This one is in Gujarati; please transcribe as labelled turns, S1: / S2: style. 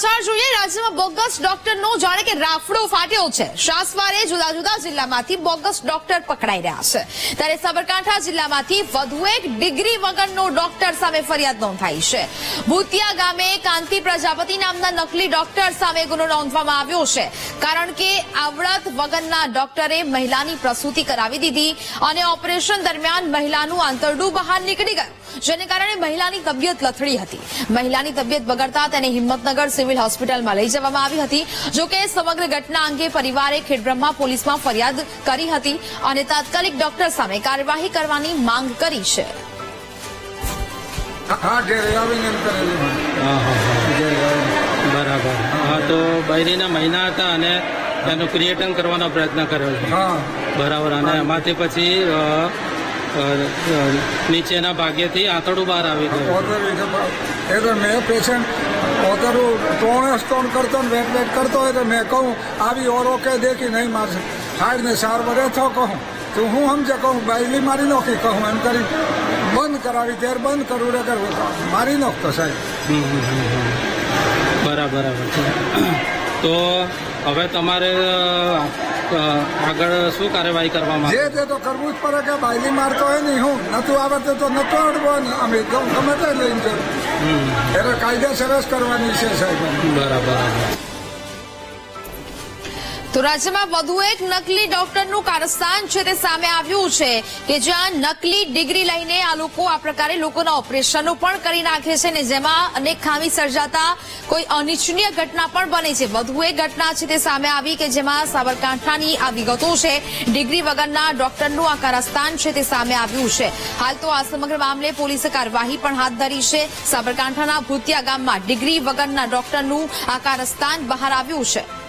S1: સમાચાર જોઈએ. રાજ્યમાં બોગસ ડોક્ટરનો જાણે કે રાફડો ફાટ્યો છે. શાસવારે જુદા જુદા જિલ્લામાંથી બોગસ ડોક્ટર પકડાઈ રહ્યા છે. ત્યારે સાબરકાંઠા જિલ્લામાંથી વધુ એક ડિગ્રી વગરનો ડોક્ટર સામે ફરિયાદ નોંધાઈ છે. ભૂતિયા ગામે કાંતિ પ્રજાપતિ નામના નકલી ડોક્ટર સામે ગુનો નોંધવામાં આવ્યો છે. કારણ કે આવડત વગરના ડોક્ટરે મહિલાની પ્રસૂતિ કરાવી દીધી અને ઓપરેશન દરમિયાન મહિલાનું આંતરડું બહાર નીકળી ગયું, જેને કારણે મહિલાની તબિયત લથડી હતી. મહિલાની તબિયત બગડતા તેને હિંમતનગર સિવિલ હોસ્પિટલમાં લઈ જવામાં આવી હતી. જોકે સમગ્ર ઘટના અંગે પરિવારે ખેડબ્રહ્મા પોલીસમાં ફરિયાદ કરી હતી અને તાત્કાલિક ડોક્ટર સામે કાર્યવાહી કરવાની માંગ કરી છે.
S2: બરાબર. હા તો બૈરીના મહિના હતા અને એનું ક્રિએટન કરવાનો પ્રયત્ન કર્યો છે.
S3: હા.
S2: બરાબર. અને એમાંથી પછી નીચેના ભાગ્યથી આંતરડું બહાર આવી ગયું.
S3: એ તો મેં પેશન્ટ ઓતરવું ત્રણે સ્ટોન કરતો ને વેટ વેટ કરતો હોય તો મેં કહું, આવી ઓરો કે દેખી નહીં મારશે. હાડ ને સાર વરે થો કહું. તો હું સમજે કહું, બાયલી મારી નોખી, કહું એમ કરી બંધ કરાવી ત્યારે બંધ કરવું રે કરવું મારી નોખતો સાહેબ.
S2: બરાબર છે તો હવે તમારે આગળ શું કાર્યવાહી કરવામાં
S3: જે તે તો કરવું જ પડે કે બાયલી મારતો હોય નહીં હું નતું આવડતું તો નતો અડવો ને અમે ગમ- ગમે તે લઈને જવું. એટલે કાયદેસર જ કરવાની છે સાહેબ.
S2: બરાબર.
S1: તો રાજ્યમાં વધુ એક નકલી ડોક્ટરનું કારસ્તાન છે તે સામે આવ્યું છે કે જ્યાં નકલી ડિગ્રી લઈને આ લોકો આ પ્રકારે લોકોના ઓપરેશનો પણ કરી નાખે છે ને જેમાં અનેક ખામી સર્જાતા કોઈ અનિચ્છનીય ઘટના પણ બને છે. વધુ એક ઘટના છે તે સામે આવી કે જેમાં સાબરકાંઠાની આ વિગતો છે. ડિગ્રી વગરના ડોક્ટરનું આ કારસ્તાન છે તે સામે આવ્યું છે. હાલ તો આ સમગ્ર મામલે પોલીસે કાર્યવાહી પણ હાથ ધરી છે. સાબરકાંઠાના ભૂતિયા ગામમાં ડિગ્રી વગરના ડોક્ટરનું આ કારસ્તાન બહાર આવ્યું છે.